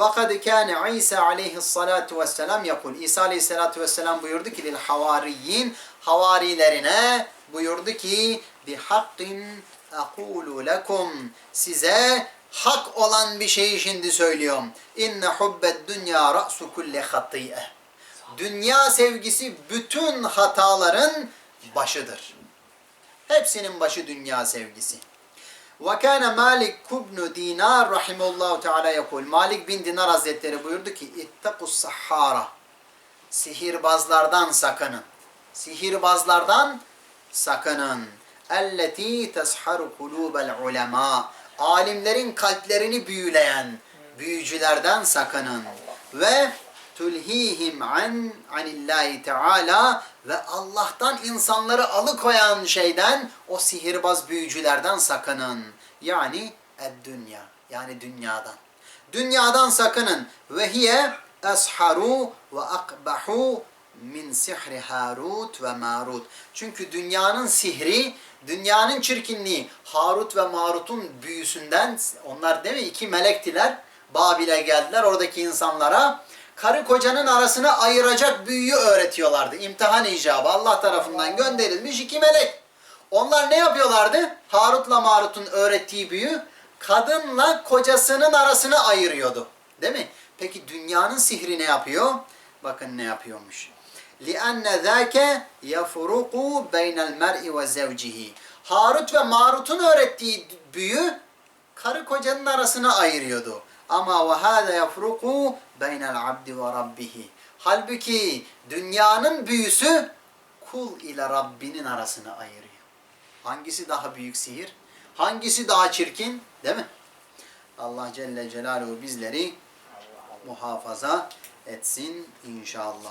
وَقَدْ كَانَ عِيسَى عَلَيْهِ الصَّلَاةُ وَالسَّلَامُ يقول. İsa aleyhissalatu vesselam buyurdu ki lil havariyin havarilerine buyurdu ki bi hakkin aqulu lekum size hak olan bir şeyi şimdi söylüyorum. İnne hubbed dünya ra'su kulli hatiye. Dünya sevgisi bütün hataların başıdır. Hepsinin başı dünya sevgisi. Ve kana Malik ibn Dinar rahimehullah teala yekul. Malik bin Dinar Hazretleri buyurdu ki ittakus sahara. Sihirbazlardan sakının. Sihirbazlardan sakının. Elleti tesharu kulubel ulema. Alimlerin kalplerini büyüleyen büyücülerden sakının. Ve tulhihim an anillahi teala ve Allah'tan insanları alıkoyan şeyden o sihirbaz büyücülerden sakının. Yani dünya yani dünyadan. Dünyadan sakının. Ve hiye esharu ve akbahu min sihri Harut ve Marut. Çünkü dünyanın sihri, dünyanın çirkinliği Harut ve Marut'un büyüsünden onlar değil mi? iki melektiler. Babil'e geldiler oradaki insanlara karı kocanın arasını ayıracak büyüyü öğretiyorlardı. İmtihan icabı Allah tarafından gönderilmiş iki melek. Onlar ne yapıyorlardı? Harut'la Marut'un öğrettiği büyü kadınla kocasının arasını ayırıyordu. Değil mi? Peki dünyanın sihri ne yapıyor? Bakın ne yapıyormuş. لِأَنَّ ذَاكَ يَفُرُقُ بَيْنَ الْمَرْءِ وَزَوْجِهِ Harut ve Marut'un öğrettiği büyü karı kocanın arasını ayırıyordu. Ama ve hâze yafruku beynel abdi ve rabbihi. Halbuki dünyanın büyüsü kul ile Rabbinin arasını ayırıyor. Hangisi daha büyük sihir? Hangisi daha çirkin? Değil mi? Allah Celle Celaluhu bizleri muhafaza etsin inşallah.